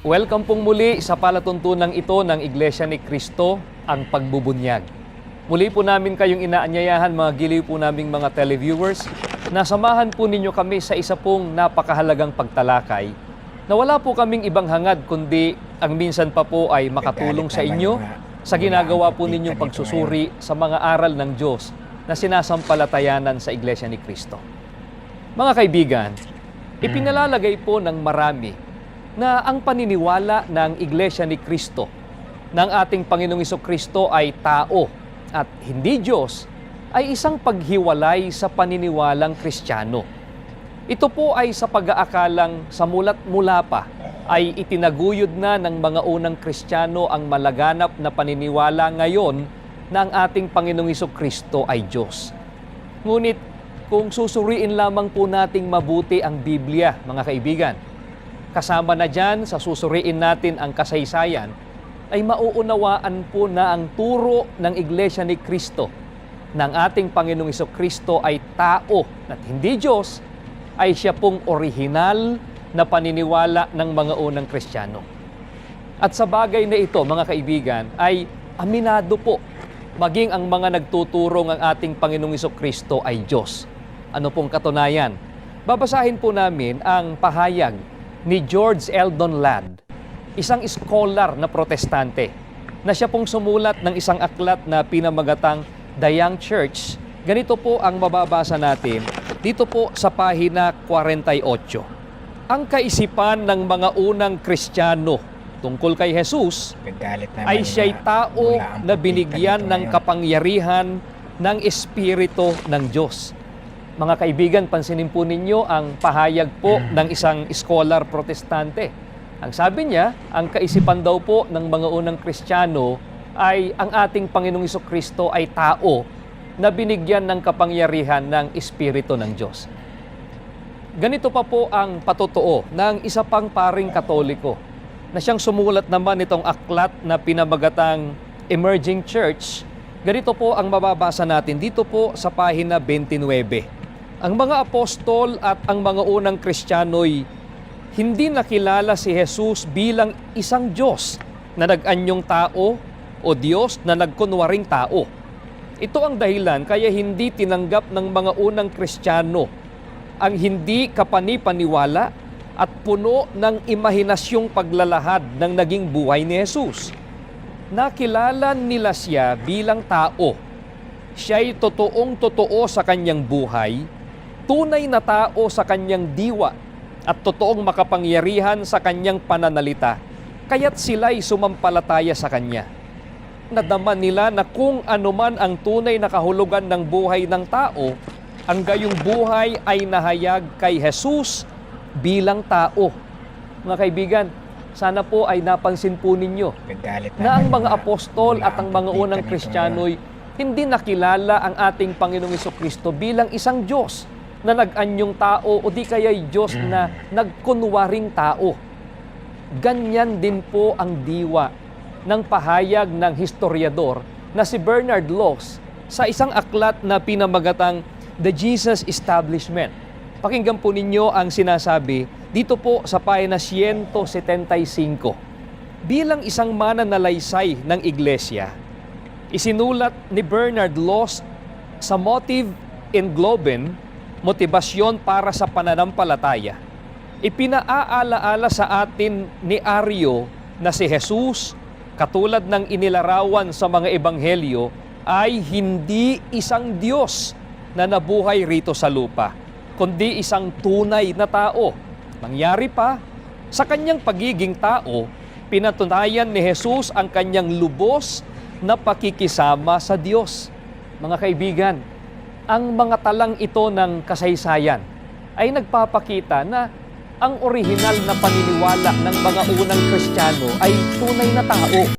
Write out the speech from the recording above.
Welcome pong muli sa palatuntunang ito ng Iglesia ni Cristo, ang pagbubunyag. Muli po namin kayong inaanyayahan mga giliw po naming mga televiewers na samahan po ninyo kami sa isa pong napakahalagang pagtalakay na wala po kaming ibang hangad kundi ang minsan pa po ay makatulong sa inyo sa ginagawa po ninyong pagsusuri sa mga aral ng Diyos na sinasampalatayanan sa Iglesia ni Cristo. Mga kaibigan, ipinalalagay po ng marami na ang paniniwala ng Iglesia ni Cristo ng ating Panginoong Iso Kristo ay tao at hindi Diyos ay isang paghiwalay sa paniniwalang Kristiyano. Ito po ay sa pag-aakalang sa mulat mula pa ay itinaguyod na ng mga unang Kristiyano ang malaganap na paniniwala ngayon na ang ating Panginoong Iso Kristo ay Diyos. Ngunit kung susuriin lamang po nating mabuti ang Biblia, mga kaibigan, kasama na dyan sa susuriin natin ang kasaysayan, ay mauunawaan po na ang turo ng Iglesia ni Kristo ng ating Panginoong Iso Kristo ay tao at hindi Diyos, ay siya pong orihinal na paniniwala ng mga unang Kristiyano. At sa bagay na ito, mga kaibigan, ay aminado po maging ang mga nagtuturong ang ating Panginoong Iso Kristo ay Diyos. Ano pong katunayan? Babasahin po namin ang pahayag ni George Eldon Ladd, isang scholar na protestante, na siya pong sumulat ng isang aklat na pinamagatang The Young Church. Ganito po ang mababasa natin dito po sa pahina 48. Ang kaisipan ng mga unang Kristiyano tungkol kay Jesus ay siya'y tao na binigyan ng kapangyarihan ng Espiritu ng Diyos. Mga kaibigan, pansinin po ninyo ang pahayag po Hmm. ng isang scholar protestante. Ang sabi niya, ang kaisipan daw po ng mga unang Kristiyano ay ang ating Panginoong Iso Kristo ay tao na binigyan ng kapangyarihan ng Espiritu ng Diyos. Ganito pa po ang patotoo ng isa pang paring katoliko na siyang sumulat naman itong aklat na pinamagatang Emerging Church. Ganito po ang mababasa natin dito po sa pahina 29. Ang mga apostol at ang mga unang Kristiyano'y hindi nakilala si Jesus bilang isang Diyos na nag-anyong tao o Diyos na nagkunwaring tao. Ito ang dahilan kaya hindi tinanggap ng mga unang Kristiyano ang hindi kapanipaniwala at puno ng imahinasyong paglalahad ng naging buhay ni Jesus. Nakilala nila siya bilang tao. Siya'y totoong totoo sa kanyang buhay, tunay na tao sa kanyang diwa, at totoong makapangyarihan sa kanyang pananalita, kaya't sila'y sumampalataya sa kanya. Nadama nila na kung anuman ang tunay na kahulugan ng buhay ng tao, ang gayong buhay ay nahayag kay Jesus bilang tao. Mga kaibigan, sana po ay napansin po ninyo na ang mga apostol at ang mga unang nito Kristiyano'y hindi nakilala ang ating Panginoong Kristo bilang isang Diyos na nag-anyong tao o di kaya'y Diyos na nagkunwaring tao. Ganyan din po ang diwa ng pahayag ng historiador na si Bernard Laws sa isang aklat na pinamagatang The Jesus Establishment. Pakinggan po ninyo ang sinasabi dito po sa pahina 175. Bilang isang mananalaysay ng iglesia, isinulat ni Bernard Laws sa Motive in Globen, Motibasyon para sa Pananampalataya. Ipinaaalaala sa atin ni Ario na si Jesus, katulad ng inilarawan sa mga ebanghelyo, ay hindi isang Diyos na nabuhay rito sa lupa, kundi isang tunay na tao. Nangyari pa, sa kanyang pagiging tao, pinatunayan ni Jesus ang kanyang lubos na pakikisama sa Diyos. Mga kaibigan, ang mga talang ito ng kasaysayan ay nagpapakita na ang orihinal na paniniwala ng mga unang Kristiyano ay tunay na tao.